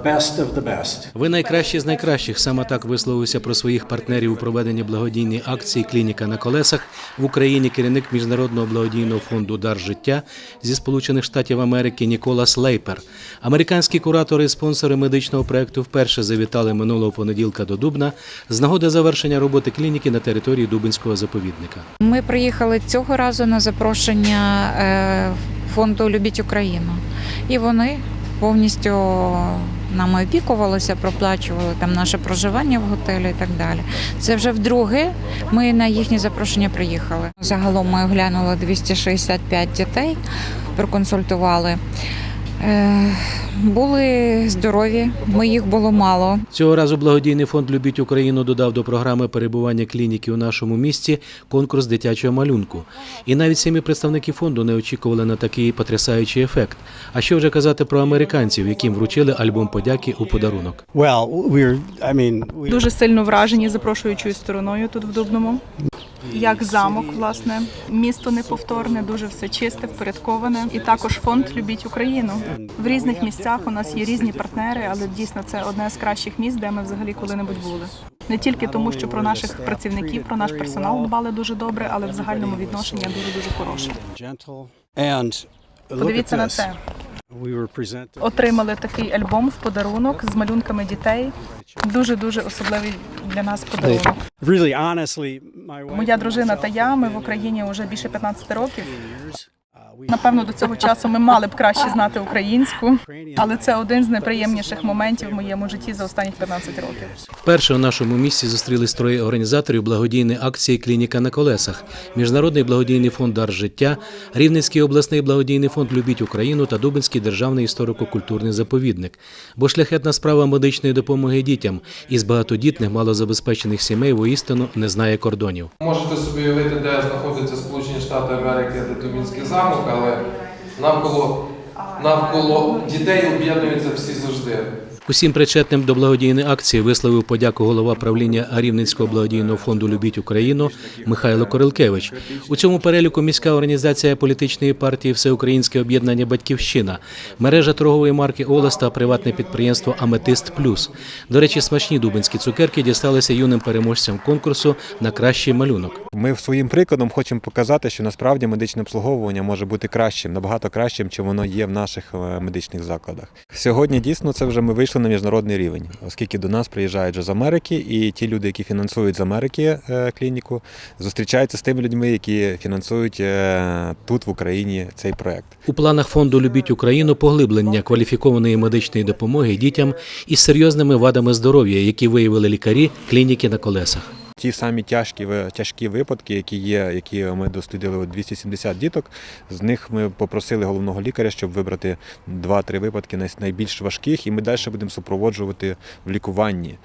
the best of the best. Ви найкращі з найкращих. Саме так висловився про своїх партнерів у проведенні благодійної акції Клініка на колесах в Україні. Керівник міжнародного благодійного фонду Дар життя зі Сполучених Штатів Америки Ніколас Лейпер. Американські куратори і спонсори медичного проекту вперше завітали минулого понеділка до Дубна з нагоди завершення роботи клініки на території Дубинського заповідника. Ми приїхали цього разу на запрошення е, фонду Любіть Україну. І вони повністю нами опікувалися, проплачували там наше проживання в готелі і так далі. Це вже вдруге ми на їхнє запрошення приїхали. Загалом ми оглянули 265 дітей, проконсультували. Е, Були здорові, ми їх було мало. Цього разу благодійний фонд Любіть Україну додав до програми перебування клініки у нашому місті конкурс дитячого малюнку. І навіть самі представники фонду не очікували на такий потрясаючий ефект. А що вже казати про американців, яким вручили альбом подяки у подарунок? Дуже сильно вражені запрошуючою стороною тут в Дубному. Як замок, власне, місто неповторне, дуже все чисте, впорядковане. І також фонд Любіть Україну. В різних місцях у нас є різні партнери, але дійсно це одне з кращих місць, де ми взагалі коли-небудь були. Не тільки тому, що про наших працівників, про наш персонал дбали дуже добре, але в загальному відношення дуже дуже хороше. Подивіться на це. Отримали такий альбом в подарунок з малюнками дітей. Дуже дуже особливий для нас подарунок. Моя дружина та я. Ми в Україні вже більше 15 років. Напевно, до цього часу ми мали б краще знати українську, але це один з найприємніших моментів в моєму житті за останні 15 років. Вперше у нашому місті зустрілись троє організаторів благодійної акції Клініка на колесах, Міжнародний благодійний фонд Дар життя, Рівненський обласний благодійний фонд Любіть Україну та Дубинський державний історико-культурний заповідник. Бо шляхетна справа медичної допомоги дітям із багатодітних малозабезпечених сімей воістину не знає кордонів. Можете собі уявити, де знаходяться Сполучені Штати Америки, де Дубінський замок, але навколо, навколо дітей об'єднуються всі завжди. Усім причетним до благодійної акції висловив подяку голова правління Рівненського благодійного фонду Любіть Україну Михайло Корилкевич. У цьому переліку міська організація політичної партії Всеукраїнське об'єднання Батьківщина, мережа торгової марки Олес та приватне підприємство Аметист Плюс. До речі, смачні дубинські цукерки дісталися юним переможцям конкурсу на кращий малюнок. Ми своїм прикладом хочемо показати, що насправді медичне обслуговування може бути кращим, набагато кращим, чим воно є в наших е, медичних закладах. Сьогодні дійсно це вже ми вийшли на міжнародний рівень, оскільки до нас приїжджають вже з Америки, і ті люди, які фінансують з Америки е, клініку, зустрічаються з тими людьми, які фінансують е, тут в Україні цей проект. У планах фонду Любіть Україну поглиблення кваліфікованої медичної допомоги дітям із серйозними вадами здоров'я, які виявили лікарі клініки на колесах. Ті самі тяжкі тяжкі випадки, які є, які ми дослідили от 270 діток. З них ми попросили головного лікаря, щоб вибрати 2-3 випадки най- найбільш важких, і ми далі будемо супроводжувати в лікуванні